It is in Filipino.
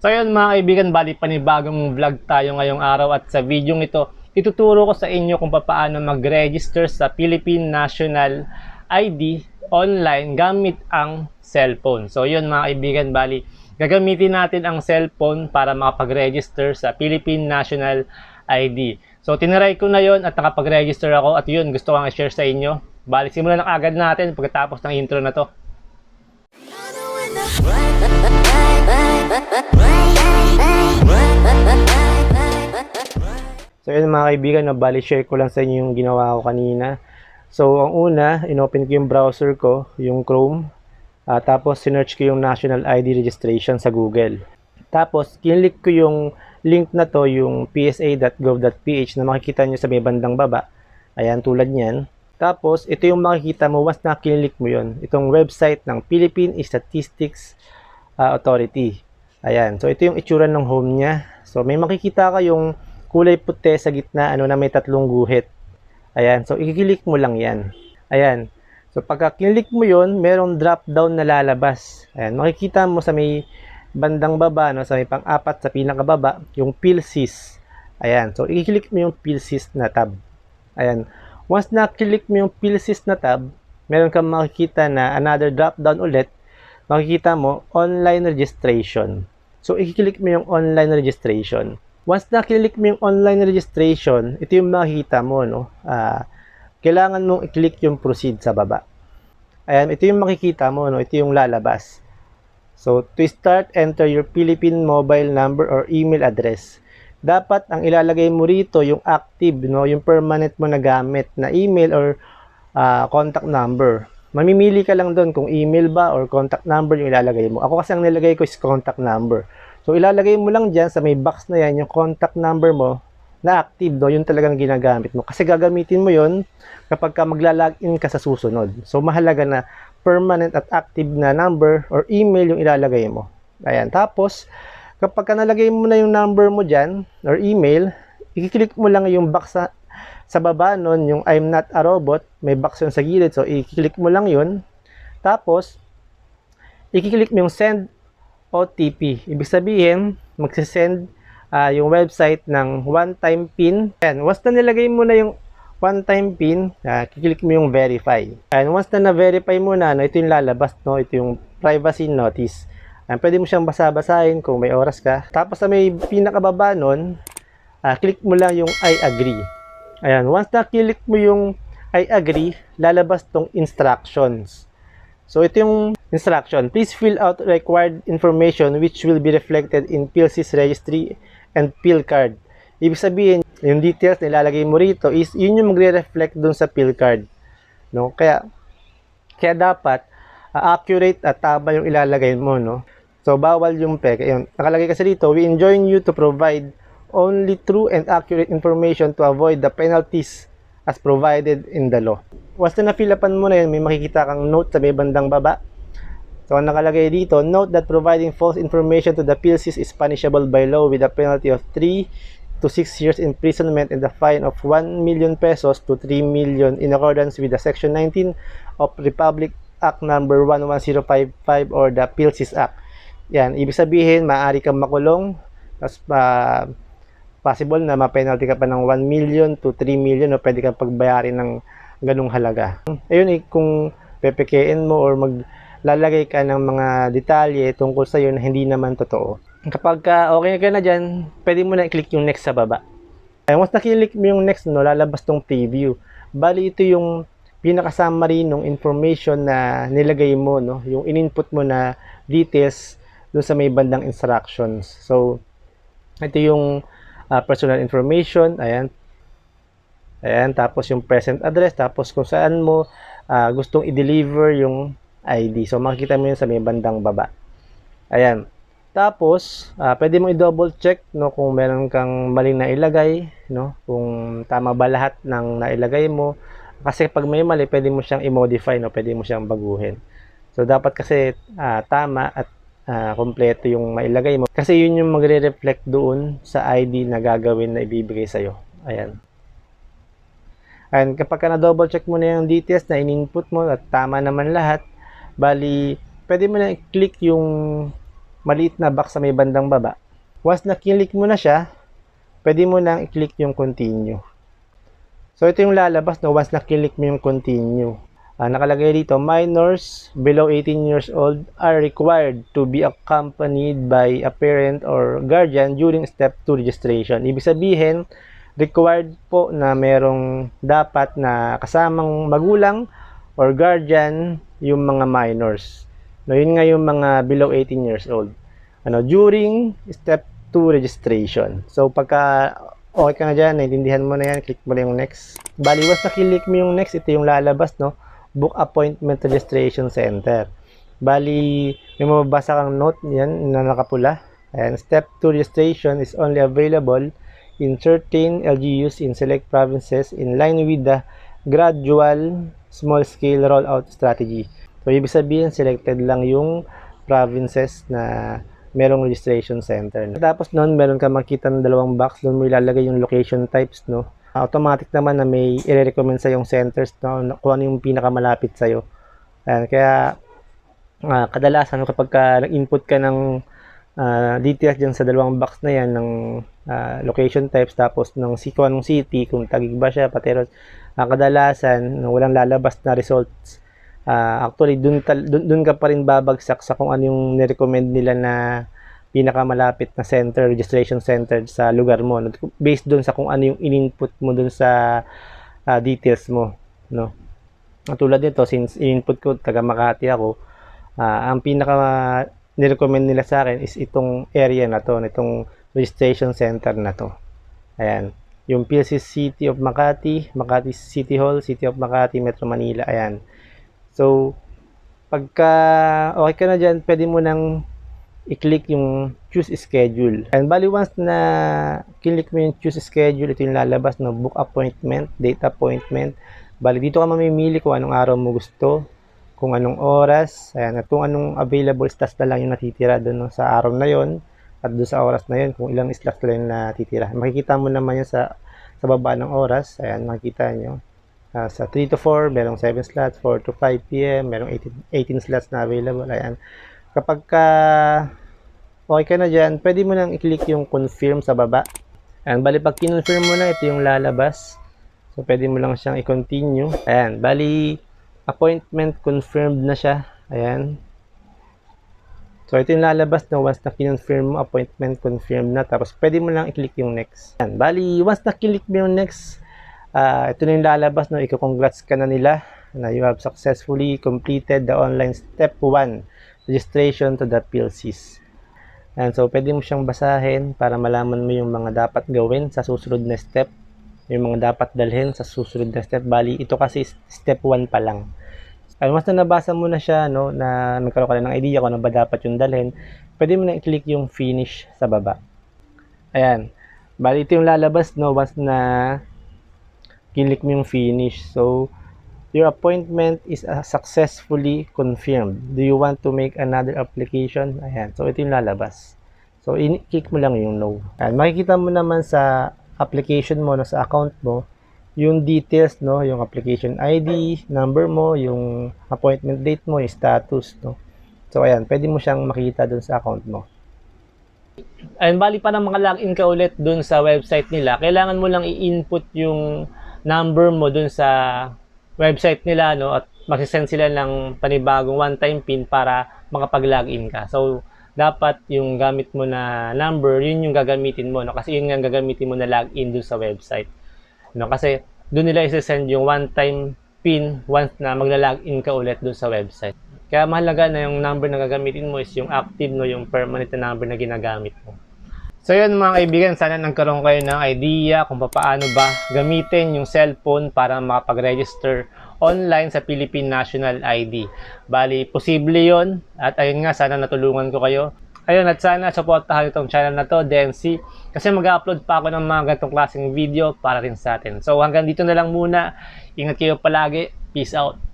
So yun mga kaibigan, bali panibagong vlog tayo ngayong araw at sa video ito, ituturo ko sa inyo kung paano mag-register sa Philippine National ID online gamit ang cellphone. So yun mga kaibigan, bali gagamitin natin ang cellphone para makapag-register sa Philippine National ID. So tiniray ko na yon at nakapag-register ako at yun gusto kong i-share sa inyo. Bali simulan na agad natin pagkatapos ng intro na to. So yun mga kaibigan, no, bali share ko lang sa inyo yung ginawa ko kanina. So ang una, inopen ko yung browser ko, yung Chrome. Ah, tapos sinearch ko yung National ID registration sa Google. Tapos kinlik ko yung link na to, yung psa.gov.ph na makikita nyo sa may bandang baba. Ayan, tulad niyan. Tapos, ito yung makikita mo once na kinlik mo yon Itong website ng Philippine Statistics ah, Authority. Ayan, so ito yung itsura ng home niya. So may makikita kayong kulay puti sa gitna ano na may tatlong guhit. Ayan, so i-click mo lang 'yan. Ayan. So pagka click mo 'yon, merong drop down na lalabas. Ayan, makikita mo sa may bandang baba no, sa may pang-apat sa pinakababa, yung PhilSys. Ayan, so i-click mo yung PhilSys na tab. Ayan. Once na-click mo yung PhilSys na tab, meron kang makikita na another drop down ulit makikita mo online registration. So, i-click mo yung online registration. Once na-click mo yung online registration, ito yung makikita mo, no? Ah, kailangan mong i-click yung proceed sa baba. Ayan, ito yung makikita mo, no? Ito yung lalabas. So, to start, enter your Philippine mobile number or email address. Dapat ang ilalagay mo rito yung active, no? Yung permanent mo na gamit na email or ah, contact number mamimili ka lang doon kung email ba or contact number yung ilalagay mo. Ako kasi ang nilagay ko is contact number. So ilalagay mo lang dyan sa may box na yan yung contact number mo na active do, yun talagang ginagamit mo. Kasi gagamitin mo yun kapag ka magla-login ka sa susunod. So mahalaga na permanent at active na number or email yung ilalagay mo. Ayan. Tapos, kapag ka nalagay mo na yung number mo dyan or email, i-click mo lang yung box sa sa baba nun, yung I'm not a robot, may box yun sa gilid. So, i-click mo lang yun. Tapos, i-click mo yung send OTP. Ibig sabihin, magsisend uh, yung website ng one-time PIN. Ayan, once na nilagay mo na yung one-time PIN, uh, kiklik mo yung verify. And once na na-verify mo na, no, ito yung lalabas, no, ito yung privacy notice. And pwede mo siyang basa-basahin kung may oras ka. Tapos sa may pinakababa nun, uh, click mo lang yung I agree. Ayan, once na click mo yung I agree, lalabas tong instructions. So ito yung instruction. Please fill out required information which will be reflected in PLC's registry and PIL card. Ibig sabihin, yung details na ilalagay mo rito is yun yung magre-reflect dun sa PIL card. No? Kaya kaya dapat uh, accurate at tama yung ilalagay mo, no? So bawal yung peke. Yung nakalagay kasi dito, we enjoin you to provide only true and accurate information to avoid the penalties as provided in the law. Once na na-fill upan mo na yun, may makikita kang note sa may bandang baba. So, ang nakalagay dito, note that providing false information to the PLCs is punishable by law with a penalty of 3 to 6 years imprisonment and a fine of 1 million pesos to 3 million in accordance with the Section 19 of Republic Act number 11055 or the PLCs Act. Yan, ibig sabihin, maaari kang makulong, tapos uh, possible na ma-penalty ka pa ng 1 million to 3 million o pwede kang pagbayarin ng ganung halaga. Ayun eh, kung pepekein mo or maglalagay ka ng mga detalye tungkol sa iyo na hindi naman totoo. Kapag ka okay ka na dyan, pwede mo na i-click yung next sa baba. Ay, once na-click mo yung next, no, lalabas tong preview. Bali, ito yung pinaka-summary ng information na nilagay mo, no? yung in-input mo na details dun sa may bandang instructions. So, ito yung uh, personal information, ayan, Ayan, tapos yung present address, tapos kung saan mo uh, gustong i-deliver yung ID. So, makikita mo yun sa may bandang baba. Ayan. Tapos, uh, pwede mo i-double check no, kung meron kang maling nailagay, no, kung tama ba lahat ng nailagay mo. Kasi pag may mali, pwede mo siyang i-modify, no, pwede mo siyang baguhin. So, dapat kasi uh, tama at uh, kompleto yung mailagay mo. Kasi yun yung magre-reflect doon sa ID na gagawin na ibibigay sa'yo. Ayan. And kapag ka na-double check mo na yung details na in-input mo at tama naman lahat, bali, pwede mo na i-click yung maliit na box sa may bandang baba. Once na click mo na siya, pwede mo nang i-click yung continue. So ito yung lalabas no once na click mo yung continue. Ah, nakalagay dito, minors below 18 years old are required to be accompanied by a parent or guardian during step 2 registration. Ibig sabihin, required po na merong dapat na kasamang magulang or guardian yung mga minors. No, yun nga yung mga below 18 years old. Ano, during step 2 registration. So pagka okay ka na dyan, naintindihan mo na yan, click mo na yung next. Bali, once na-click mo yung next, ito yung lalabas, no? Book Appointment Registration Center. Bali, may mababasa kang note yan na nakapula. And step 2 registration is only available in certain LGUs in select provinces in line with the gradual small-scale rollout strategy. So, ibig sabihin, selected lang yung provinces na merong registration center. Tapos noon, meron ka makita ng dalawang box. Doon mo ilalagay yung location types, no? Automatic naman na may i-recommend sa yung centers no, kung ano yung pinakamalapit sa'yo. Ayan, kaya ah, kadalasan kapag ka nag-input ka ng ah, details dyan sa dalawang box na yan ng ah, location types tapos ng kung anong city, kung tagig ba siya, pateros, ah, kadalasan walang lalabas na results. Ah, actually, dun, dun, dun ka pa rin babagsak sa kung ano yung nirecommend nila na pinakamalapit na center, registration center sa lugar mo. no? Based dun sa kung ano yung in-input mo dun sa ah, details mo. No? Tulad nito, since in-input ko, taga Makati ako, ah, ang pinaka nirecommend nila sa akin is itong area na to, itong registration center na to. Ayan. Yung PLC City of Makati, Makati City Hall, City of Makati, Metro Manila. Ayan. So, pagka okay ka na dyan, pwede mo nang i-click yung choose schedule. And bali once na click mo yung choose schedule, ito yung lalabas no book appointment, date appointment. Bali dito ka mamimili kung anong araw mo gusto, kung anong oras, ayan, at kung anong available slots na lang yung natitira doon no, sa araw na yon at doon sa oras na yon kung ilang slots na yung natitira. Makikita mo naman yan sa sa baba ng oras, ayan, makikita nyo. Ah, sa 3 to 4, merong 7 slots, 4 to 5 p.m., merong 18, 18 slots na available. Ayan. Kapag ka okay ka na dyan, pwede mo nang i-click yung confirm sa baba. Ayan, bali pag kinonfirm mo na, ito yung lalabas. So, pwede mo lang siyang i-continue. Ayan, bali appointment confirmed na siya. Ayan. So, ito yung lalabas na once na kinonfirm mo, appointment confirmed na. Tapos, pwede mo lang i-click yung next. Ayan, bali, once na click mo yung next, ah ito na yung lalabas, no? Iko-congrats ka na nila na you have successfully completed the online step 1 registration to the PLCs. And so, pwede mo siyang basahin para malaman mo yung mga dapat gawin sa susunod na step, yung mga dapat dalhin sa susunod na step. Bali, ito kasi step 1 pa lang. And once na nabasa mo na siya, no, na nagkaroon ka na ng idea kung ano ba dapat yung dalhin, pwede mo na i-click yung finish sa baba. Ayan. Bali, ito yung lalabas, no, once na click mo yung finish. So, your appointment is uh, successfully confirmed. Do you want to make another application? Ayan. So, ito yung lalabas. So, in-click mo lang yung no. Ayan. Makikita mo naman sa application mo, no, sa account mo, yung details, no, yung application ID, number mo, yung appointment date mo, yung status, no. So, ayan. Pwede mo siyang makita dun sa account mo. And bali para makalogin ka ulit dun sa website nila, kailangan mo lang i-input yung number mo dun sa website nila no at magsisend sila ng panibagong one-time pin para makapag-login ka. So dapat yung gamit mo na number, yun yung gagamitin mo no kasi yun nga gagamitin mo na login dun sa website. No kasi doon nila i-send yung one-time pin once na magla-login ka ulit dun sa website. Kaya mahalaga na yung number na gagamitin mo is yung active no, yung permanent na number na ginagamit mo. So yun mga kaibigan, sana nagkaroon kayo ng idea kung paano ba gamitin yung cellphone para makapag-register online sa Philippine National ID. Bali, posible yon at ayun nga, sana natulungan ko kayo. Ayun, at sana supportahan itong channel na to, DNC, kasi mag-upload pa ako ng mga ganitong klaseng video para rin sa atin. So hanggang dito na lang muna. Ingat kayo palagi. Peace out.